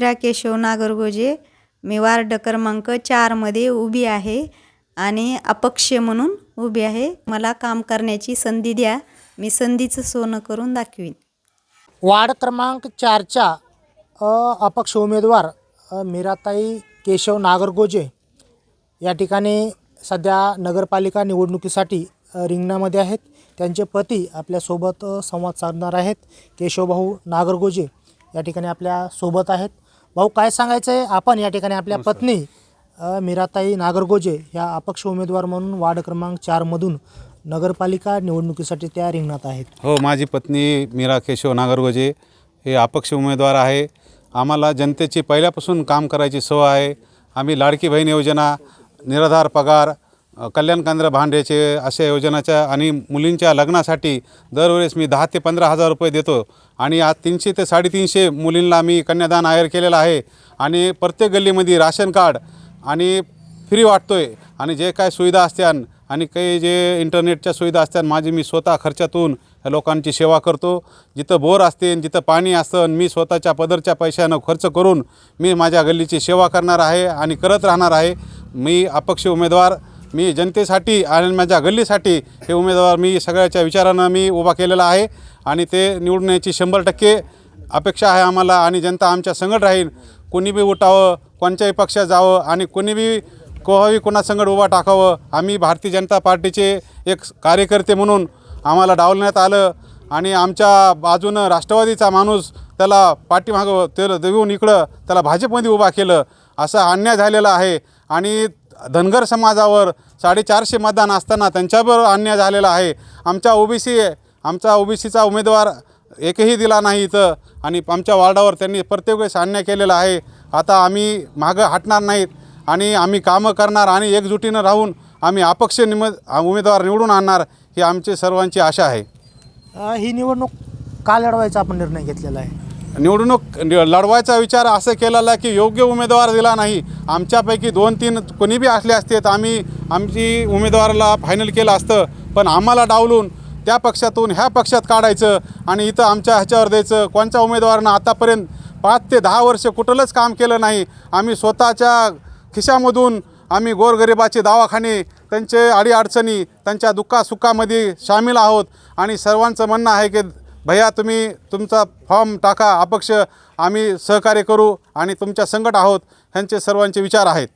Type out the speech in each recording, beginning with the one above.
मीरा केशव नागरगोजे मी वार्ड क्रमांक चारमध्ये उभी आहे आणि अपक्ष म्हणून उभी आहे. मला काम करण्याची संधी द्या. मी संधीचं सोनं करून दाखवीन. वार्ड क्रमांक चारच्या अपक्ष उमेदवार मीराताई केशव नागरगोजे. या ठिकाणी सध्या नगरपालिका निवडणुकीसाठी रिंगणामध्ये आहेत. त्यांचे पती आपल्यासोबत संवाद साधणार आहेत. केशवभाऊ नागरगोजे या ठिकाणी आपल्यासोबत आहेत. भाऊ काय सांगायचं आहे आपण या ठिकाणी आपल्या पत्नी अ, मीराताई नागरगोजे ह्या अपक्ष उमेदवार म्हणून वार्ड क्रमांक चारमधून नगरपालिका निवडणुकीसाठी त्या रिंगणात आहेत. हो माझी पत्नी मीरा केशव नागरगोजे हे अपक्ष उमेदवार आहे. आम्हाला जनतेची पहिल्यापासून काम करायची सवय आहे. आम्ही लाडकी बहीण योजना निराधार पगार कल्याण केंद्र भांड्याचे अशा योजनाच्या आणि मुलींच्या लग्नासाठी दरवेळेस मी दहा ते पंधरा हजार रुपये देतो. आणि आज तीनशे ते साडेतीनशे मुलींना मी कन्यादान आयर केलेलं आहे. आणि प्रत्येक गल्लीमध्ये राशन कार्ड आणि फ्री वाटतो आहे आणि जे काय सुविधा असत्यान आणि काही जे इंटरनेटच्या सुविधा असतात माझी मी स्वतः खर्चातून या लोकांची सेवा करतो. जिथं बोर असते जिथं पाणी असतं मी स्वतःच्या पदरच्या पैशानं खर्च करून मी माझ्या गल्लीची सेवा करणार आहे आणि करत राहणार आहे. मी अपक्ष उमेदवार मी जनतेसाठी आणि माझ्या गल्लीसाठी हे उमेदवार मी सगळ्याच्या विचारानं मी उभा केलेला आहे आणि ते निवडून याची शंभर टक्के अपेक्षा आहे आम्हाला आणि जनता आमच्या संगत राहील. कोणी बी उठावं कोणत्याही पक्षात जावं आणि कोणी बी कोहावी कोणासंगत उभा टाकावं. आम्ही भारतीय जनता पार्टीचे एक कार्यकर्ते म्हणून आम्हाला डावलण्यात आलं आणि आमच्या बाजूनं राष्ट्रवादीचा माणूस त्याला पाठीमागं त्याला देऊन इकडं त्याला भाजपमध्ये उभा केलं. असा अन्याय झालेला आहे आणि धनगर समाजावर साडेचारशे मतदान असताना त्यांच्याबरोबर अन्याय झालेला आहे. आमच्या ओबीसी आमचा ओबीसीचा उमेदवार एकही दिला नाही इथं आणि आमच्या वार्डावर त्यांनी प्रत्येक वेळेस अन्याय केलेला आहे. आता आम्ही मागं हटणार नाहीत आणि आम्ही कामं करणार आणि एकजुटीनं राहून आम्ही अपक्ष निम उमेदवार निवडून आणणार ही आमची सर्वांची आशा आहे. ही निवडणूक का लढवायचा आपण निर्णय घेतलेला आहे? निवडणूक नि- लढवायचा विचार असं केलेला की योग्य उमेदवार दिला नाही. आमच्यापैकी दोन तीन कोणी बी असले असते तर आम्ही आमची उमेदवाराला फायनल केलं असतं. पण आम्हाला डावलून त्या पक्षातून ह्या पक्षात काढायचं आणि इथं आमच्या ह्याच्यावर द्यायचं. कोणत्या उमेदवारानं आतापर्यंत पाच ते दहा वर्ष कुठलंच काम केलं नाही. आम्ही स्वतःच्या खिशामधून आम्ही गोरगरिबाचे दवाखाने त्यांचे अडीअडचणी त्यांच्या दुःखासुखामध्ये सामील आहोत. आणि सर्वांचं म्हणणं आहे की भैया तुम्ही तुमचा फॉर्म टाका अपक्ष आम्ही सहकार्य करू आणि तुमच्या संकट आहोत ह्यांचे सर्वांचे विचार आहेत.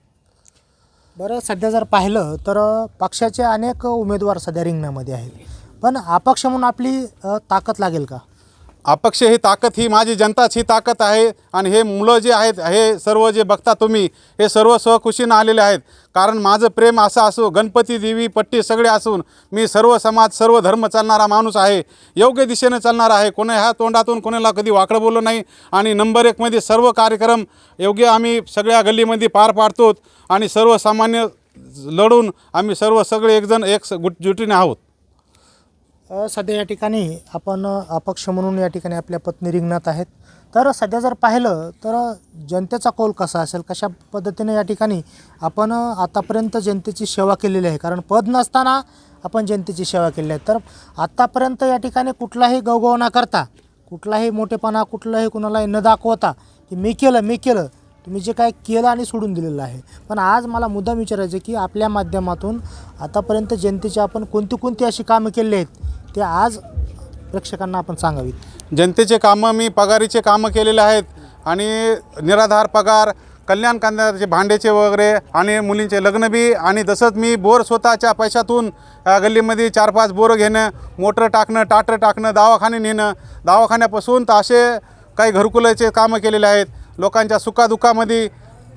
बरं सध्या जर पाहिलं तर पक्षाचे अनेक उमेदवार सध्या रिंगणामध्ये आहेत. पण अपक्ष म्हणून आपली ताकद लागेल का? अपक्ष ही ताकद ही माझी जनताच ही ताकद आहे आणि हे मुलं जे आहेत हे सर्व जे बघता तुम्ही हे सर्व स्वखुशीनं आलेले आहेत. कारण माझं प्रेम असं असो गणपती देवी पट्टी सगळे असून मी सर्व समाज सर्व धर्म चालणारा माणूस आहे. योग्य दिशेनं चालणार आहे. कोणा ह्या तोंडातून कोणाला कधी वाकडं बोललो नाही. आणि नंबर एकमध्ये सर्व कार्यक्रम योग्य आम्ही सगळ्या गल्लीमध्ये पार पाडतो आणि सर्वसामान्य लढून आम्ही सर्व सगळे एकजण एक स- गुट जुटीने आहोत. सध्या या ठिकाणी आपण अपक्ष म्हणून या ठिकाणी आपल्या पत्नी रिंगणात आहेत. तर सध्या जर पाहिलं तर जनतेचा कौल कसा असेल? कशा पद्धतीने या ठिकाणी आपण आतापर्यंत जनतेची सेवा केलेली आहे? कारण पद नसताना आपण जनतेची सेवा केली आहे. तर आत्तापर्यंत या ठिकाणी कुठलाही गवगव न करता कुठलाही मोठेपणा कुठलाही कुणालाही न दाखवता की मी केलं मी केलं तुम्ही जे काय केलं आणि सोडून दिलेलं आहे. पण आज मला मुद्दाम विचारायचं की आपल्या माध्यमातून आतापर्यंत जनतेची आपण कोणती कोणती अशी कामं केली आहेत ते आज प्रेक्षकांना आपण सांगावीत. जनतेचे कामं मी पगारीचे कामं केलेले आहेत आणि निराधार पगार कल्याण कांद्याचे भांड्याचे वगैरे आणि मुलींचे लग्न बी आणि तसंच मी बोर स्वतःच्या पैशातून गल्लीमध्ये चार पाच बोरं घेणं मोटर टाकणं टाटर टाकणं दवाखाने नेणं दवाखान्यापासून तर असे काही घरकुलाचे कामं केलेले आहेत. लोकांच्या सुखादुःखामध्ये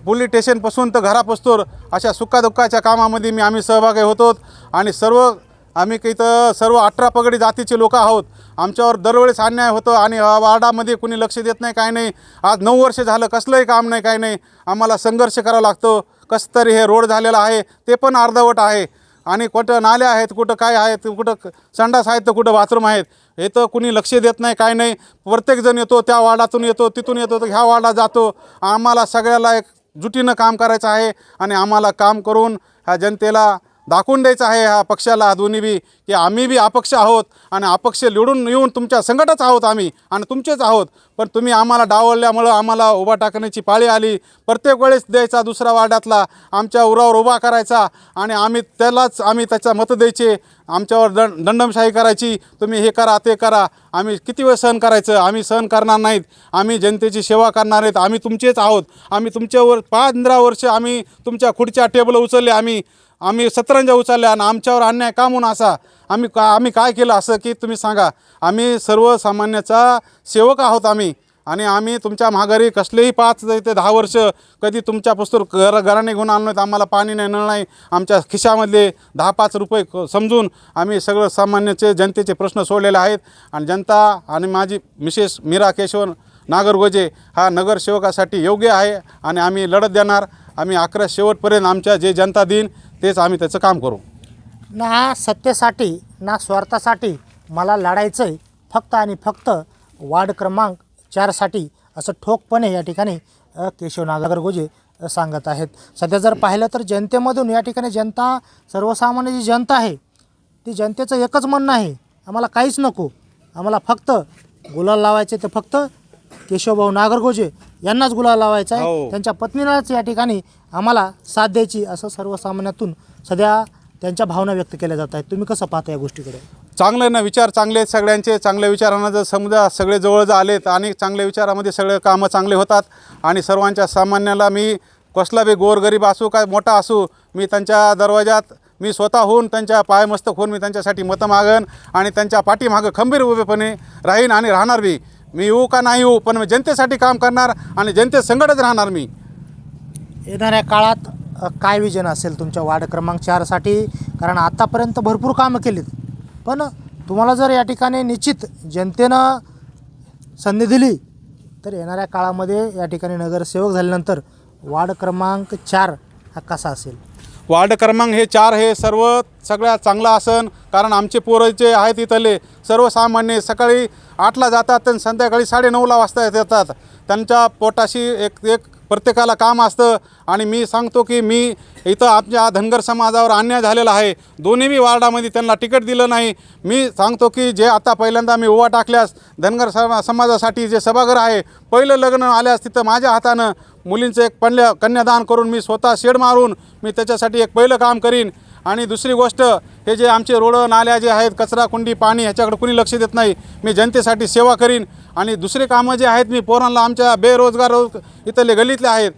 पोलीस स्टेशनपासून तर घरापासून अशा सुखादुःखाच्या कामामध्ये मी आम्ही सहभागी होतो आणि सर्व आम्ही काही तर सर्व अठरा पगडी जातीचे लोक आहोत. आमच्यावर दरवेळेस अन्याय होतो आणि वार्डामध्ये कुणी लक्ष देत नाही काय नाही. आज नऊ वर्ष झालं कसलंही काम नाही काय नाही. आम्हाला संघर्ष करावा लागतो. कसं तरी हे रोड झालेलं आहे ते पण अर्धवट आहे. आणि कुठं नाल्या आहेत कुठं काय आहेत कुठं संडास आहेत तर कुठं बाथरूम आहेत. हे तर कुणी लक्ष देत नाही काय नाही. प्रत्येकजण येतो त्या वार्डातून येतो तिथून येतो तर ह्या वार्डात जातो. आम्हाला सगळ्याला एक जुटीनं काम करायचं आहे आणि आम्हाला काम करून ह्या जनतेला दाखवून द्यायचं आहे ह्या पक्षाला दोन्ही बी की आम्ही बी अपक्ष आहोत आणि अपक्ष निवडून येऊन तुमच्या संकटच आहोत आम्ही आणि तुमचेच आहोत. पण तुम्ही आम्हाला डावलल्यामुळं आम्हाला उभा टाकण्याची पाळी आली. प्रत्येक वेळेस द्यायचा दुसरा वाड्यातला आमच्या उरावर उभा करायचा आणि आम्ही त्यालाच आम्ही त्याचा मतं द्यायचे. आमच्यावर दंड दंडमशाही करायची. तुम्ही हे करा ते करा. आम्ही किती वेळ सहन करायचं? आम्ही सहन करणार नाहीत. आम्ही जनतेची सेवा करणार आहेत. आम्ही तुमचेच आहोत. आम्ही तुमच्यावर पंधरा वर्ष आम्ही तुमच्या खुर्च्या टेबल उचलले. आम्ही आम्ही सतरंजा उचलल्या आणि आमच्यावर अन्याय का म्हणून असा? आम्ही का आम्ही काय केलं असं की तुम्ही सांगा? आम्ही सर्वसामान्याचा सेवक आहोत आम्ही. आणि आम्ही तुमच्या माघारी कसलेही पाच ते दहा वर्ष कधी तुमच्या पुस्तक घर घराने घेऊन आणलो तर आम्हाला पाणी नाही नळ नाही आमच्या खिशामधले दहा पाच रुपये क- समजून आम्ही सगळं सामान्याचे जनतेचे प्रश्न सोडलेले आहेत. आणि जनता आणि माझी मिसेस मीरा केशवन नागरगोजे हा नगरसेवकासाठी योग्य आहे आणि आम्ही लढत देणार. आम्ही अकरा शेवटपर्यंत आमच्या जे जनता दिन तेच आम्ही त्याचं काम करू. ना सत्तेसाठी ना स्वार्थासाठी मला लढायचं आहे फक्त आणि फक्त वार्ड क्रमांक चारसाठी असं ठोकपणे या ठिकाणी केशव नागरगोजे सांगत आहेत. सध्या जर पाहिलं तर जनतेमधून या ठिकाणी जनता सर्वसामान्य जी जनता आहे ती जनतेचं एकच म्हणणं आहे आम्हाला काहीच नको. आम्हाला फक्त गुलाल लावायचे ते फक्त केशवभाऊ नागरगोजे यांनाच गुलाल लावायचा आहे. हो. त्यांच्या पत्नीलाच या ठिकाणी आम्हाला साथ द्यायची असं सर्वसामान्यातून सध्या त्यांच्या भावना व्यक्त केल्या जात आहेत. तुम्ही कसं पाहता या गोष्टीकडे? चांगले ना विचार चांगले आहेत सगळ्यांचे. चांगल्या विचारांना जर समजा सगळे जवळ जर आलेत आणि चांगल्या विचारामध्ये सगळे कामं चांगले होतात आणि सर्वांच्या सामान्याला मी कसला बी गोरगरीब असू काय मोठा असू मी त्यांच्या दरवाजात मी स्वतःहून त्यांच्या पायमस्तक होऊन मी त्यांच्यासाठी मतं मागन आणि त्यांच्या पाठीमागं खंबीर उभेपणे राहीन आणि राहणार बी. मी येऊ का नाही येऊ पण मी जनतेसाठी काम करणार आणि जनते राहणार मी. येणाऱ्या काळात अ, काय विजन असेल तुमच्या वार्ड क्रमांक चारसाठी कारण आत्तापर्यंत भरपूर कामं केलीत. पण तुम्हाला जर या ठिकाणी निश्चित जनतेनं संधी दिली तर येणाऱ्या काळामध्ये या ठिकाणी नगरसेवक झाल्यानंतर वार्ड क्रमांक चार हा कसा असेल? वार्ड क्रमांक हे चार हे सर्व सगळ्यात चांगलं आसन कारण आमचे पोरं जे आहेत इथले सर्वसामान्य सकाळी आठला जातात आणि संध्याकाळी साडेनऊला वाजता येतात. त्यांच्या पोटाशी एक एक प्रत्येकाला काम असतं आणि मी सांगतो की मी इथं आमच्या धनगर समाजावर अन्याय झालेला आहे. दोन्ही मी वार्डामध्ये त्यांना तिकीट दिलं नाही. मी सांगतो की जे आता पहिल्यांदा मी उभा टाकल्यास धनगर समा समाजासाठी जे सभागृह आहे पहिलं लग्न आल्यास तिथं माझ्या हातानं मुलींचं एक पणल्या कन्यादान करून मी स्वतः शेड मारून मी त्याच्यासाठी एक पहिलं काम करीन. आणि दुसरी गोष्ट हे जे आमचे रोड नाल्या जे आहेत कचरा कुंडी पाणी ह्याच्याकडे कुणी लक्ष देत नाही मी जनतेसाठी सेवा करीन. आणि दुसरे कामं जे आहेत मी पोरांना आमच्या बेरोजगार रोज इथले गलीतले आहेत.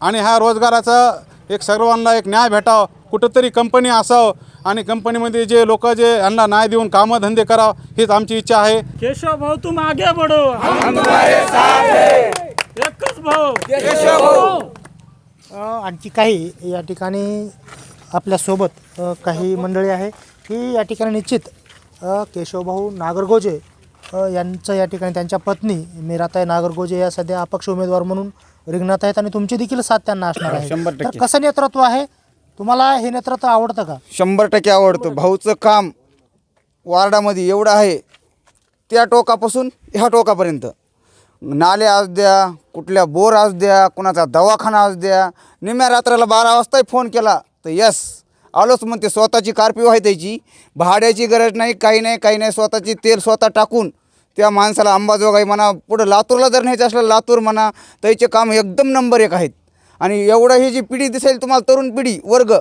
आणि ह्या रोजगाराचा एक सर्वांना एक न्याय भेटावं कुठंतरी कंपनी असावं आणि कंपनीमध्ये जे लोक जे यांना न्याय देऊन कामं धंदे करावं हीच आमची इच्छा आहे. केशव भाऊ तुम आगे बढ़ो. हम तुम्हारे साथ हैं एकच भाऊ. आणखी काही या ठिकाणी आपल्यासोबत अ, काही मंडळी आहे. की या ठिकाणी निश्चित अ, केशवभाऊ नागरगोजे यांचं या ठिकाणी त्यांच्या पत्नी मीराताई नागरगोजे या सध्या अपक्ष उमेदवार म्हणून रिंगणात आहेत आणि तुमची देखील साथ त्यांना असणार आहे. तर कसं नेतृत्व आहे? तुम्हाला हे नेतृत्व आवडतं का? शंभर टक्के आवडतं. भाऊचं काम वार्डामध्ये एवढं आहे त्या टोकापासून ह्या टोकापर्यंत. नाले असू द्या कुठल्या बोर असू द्या कुणाचा दवाखाना असू द्या. निम्या रात्राला बारा वाजताही फोन केला तर यस. आलोच म्हणते स्वतःची कार्पिओ आहे त्याची. भाड्याची गरज नाही काही नाही काही नाही. स्वतःची तेल स्वतः टाकून त्या माणसाला अंबाजोगाई म्हणा पुढं लातूरला जर न्यायचं असलं लातूर म्हणा त्याचे काम एकदम नंबर एक आहेत. आणि एवढं ही जी पिढी दिसेल तुम्हाला तरुण पिढी वर्ग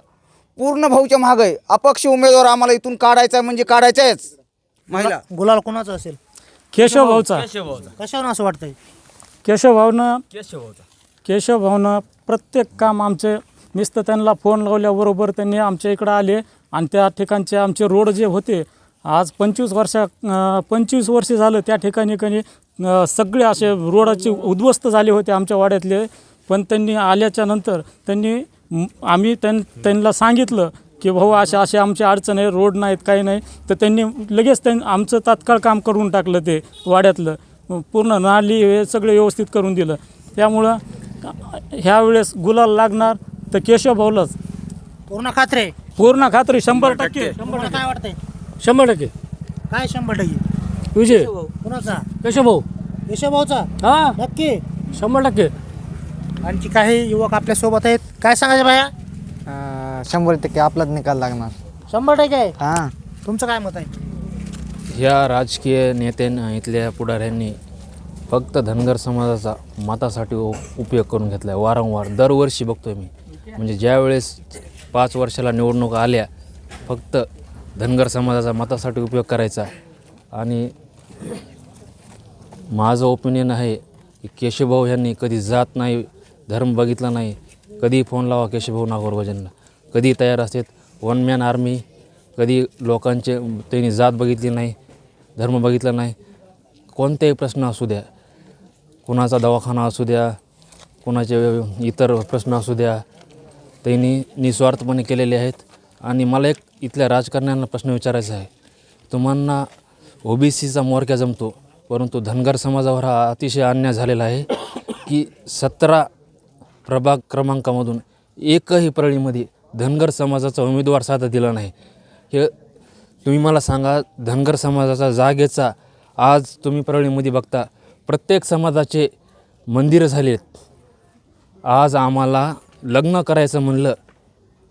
पूर्ण भाऊच्या मागं आहे. अपक्ष उमेदवार आम्हाला इथून काढायचा आहे म्हणजे काढायचा आहेच महिला गुलाल कोणाचं असेल? केशव भाऊचा. कशावर असं वाटतंय? केशव भाऊनं केशव भाऊनं प्रत्येक काम आमचे नुसतं त्यांना फोन लावल्याबरोबर त्यांनी आमच्या इकडं आले आणि त्या ठिकाणचे आमचे रोड जे होते आज पंचवीस वर्षा पंचवीस वर्ष झालं त्या ठिकाणी कणी सगळे असे रोडाचे उद्ध्वस्त झाले होते आमच्या वाड्यातले. पण त्यांनी आल्याच्यानंतर त्यांनी आम्ही त्यां त्यांना सांगितलं की भाऊ असे असे आमची अडचण आहे रोड नाहीत काही नाही. तर त्यांनी लगेच त्यां आमचं तात्काळ काम करून टाकलं ते वाड्यातलं. पूर्ण नाली हे सगळं व्यवस्थित करून दिलं. त्यामुळं ह्या वेळेस गुलाल लागणार तर केशव भाऊलाच. पूर्ण खात्रे? पूर्ण खात्री शंभर टक्के. तुम्हाला काय वाटतंय शंभर टक्के. काय शंभर टक्के? विजय. कुणाचा? कशा भाऊ. केशवभाऊचा हा. नक्की. शंभर टक्के. आणखी काही युवक आपल्यासोबत आहेत? काय सांगायचं बाया शंभर टक्के आपलाच निकाल लागणार. शंभर टक्के? आहे हां. तुमचं काय मत आहे? ह्या राजकीय नेत्यांना इथल्या पुढाऱ्यांनी फक्त धनगर समाजाचा मतासाठी उ- उपयोग करून घेतला आहे वारंवार दरवर्षी बघतोय मी. म्हणजे ज्यावेळेस पाच वर्षाला निवडणुका आल्या फक्त धनगर समाजाचा मतासाठी उपयोग करायचा. आणि माझं ओपिनियन आहे की केशवभाऊ यांनी कधी जात नाही धर्म बघितला नाही कधी फोन लावा केशवभाऊ नागोरबाजांना कधी तयार असतात वन मॅन आर्मी कधी लोकांचे त्यांनी जात बघितली नाही धर्म बघितला नाही कोणतेही प्रश्न असू द्या. कुणाचा दवाखाना असू द्या कुणाचे इतर प्रश्न असू द्या त्यांनी निस्वार्थपणे केलेले आहेत. आणि मला एक इथल्या राजकारण्यांना प्रश्न विचारायचा आहे. तुम्हाला ओ बी सीचा मोरक्या जमतो परंतु धनगर समाजावर हा अतिशय अन्याय झालेला आहे की सतरा प्रभाग क्रमांकामधून एकही परळीमध्ये धनगर समाजाचा उमेदवार साधा दिला नाही. हे तुम्ही मला सांगा धनगर समाजाचा जागेचा आज तुम्ही परळीमध्ये बघता प्रत्येक समाजाचे मंदिरं झालेत. आज आम्हाला लग्न करायचं म्हणलं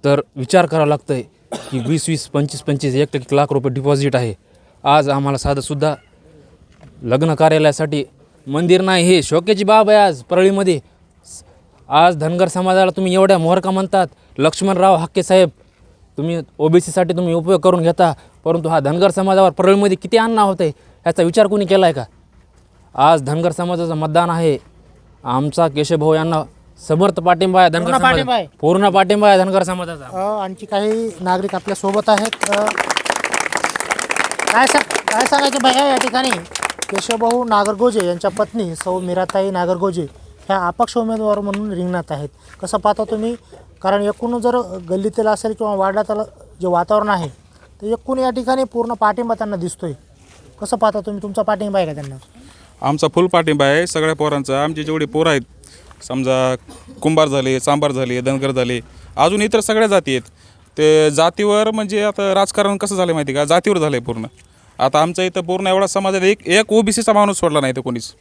तर विचार करावा लागतं आहे की वीस वीस पंचवीस पंचवीस एक एक लाख रुपये डिपॉझिट आहे. आज आम्हाला साधंसुद्धा लग्न कार्यालयासाठी मंदिर नाही हे शोकेची बाब आहे आज परळीमध्ये. आज धनगर समाजाला तुम्ही एवढ्या मोहरका म्हणतात. लक्ष्मणराव हाके साहेब तुम्ही ओ बी सीसाठी तुम्ही उपयोग करून घेता परंतु हा धनगर समाजावर परळीमध्ये किती अन्याय होत आहे ह्याचा विचार कोणी केला आहे का? आज धनगर समाजाचं मतदान आहे. आमचा केशवभाऊ यांना समर्थ पाठिंबा आहे धनगर पूर्ण पाठिंबा समाज आहे. पूर्ण पाठिंबा आहे धनगर समाजाचा. अ, आणखी काही नागरिक आपल्यासोबत आहेत. अ, काय सा काय सांगायचं भैया या ठिकाणी? केशवभाऊ नागरगोजे यांच्या पत्नी सौ मीराताई नागरगोजे ह्या अपक्ष उमेदवार म्हणून रिंगणात आहेत. कसं पाहता तुम्ही? कारण एकूण जर गल्लीतील असेल किंवा वार्डातील जे वातावरण आहे तर एकूण या ठिकाणी पूर्ण पाठिंबा त्यांना दिसतोय. कसं पाहता तुम्ही? तुमचा पाठिंबा आहे का त्यांना? आमचा फुल पाठिंबा आहे सगळ्या पोरांचा. आमचे जेवढे पोरं आहेत समजा कुंभार झाले सांबार झाले धनगर झाले अजून इतर सगळ्या जाती आहेत. ते जातीवर म्हणजे आता राजकारण कसं झालं माहिती का? जातीवर झालं आहे पूर्ण. आता आमच्या इथं पूर्ण एवढा समाज आहे एक एक ओबीसीचा माणूस सोडला नाही तर कोणीच.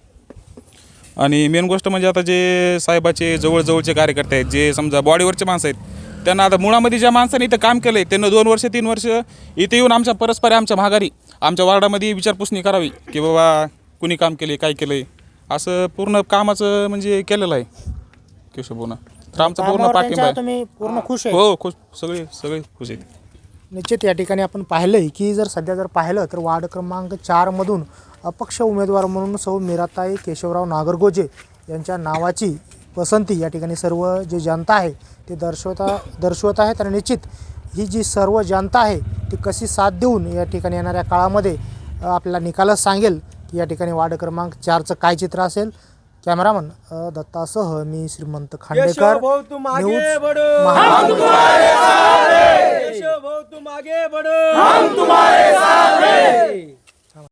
आणि मेन गोष्ट म्हणजे आता जे साहेबाचे जवळजवळचे कार्यकर्ते आहेत जे समजा बॉडीवरचे माणसं आहेत त्यांना आता मुळामध्ये ज्या माणसाने इथं काम केलं आहे त्यांना दोन वर्ष तीन वर्ष इथे येऊन आमच्या परस्पर आमच्या माघारी आमच्या वार्डामध्ये विचारपुसणी करावी की बाबा कुणी काम केले काय केलं आहे असं पूर्ण कामाचं म्हणजे केलेलं आहे केशवभूना तर आमचा पूर्ण कामावर पाठिंबा त्यांच्या आहे तुम्ही पूर्ण खुश आहे? हो खुश सगळे सगळे खुश आहेत. निश्चित या ठिकाणी आपण पाहिलं आहे की जर सध्या जर पाहिलं तर वार्ड क्रमांक चारमधून अपक्ष उमेदवार म्हणून सौ मीराताई केशवराव नागरगोजे यांच्या नावाची पसंती या ठिकाणी सर्व जे जनता आहे ते दर्शवता दर्शवत आहेत. आणि निश्चित ही जी सर्व जनता आहे ती कशी साथ देऊन या ठिकाणी येणाऱ्या काळामध्ये अ, आपल्याला निकालच सांगेल की या ठिकाणी वार्ड क्रमांक चारचं काय चित्र असेल? कॅमेरामन दत्तासह मी श्रीमंत खांडेकर. न्यूज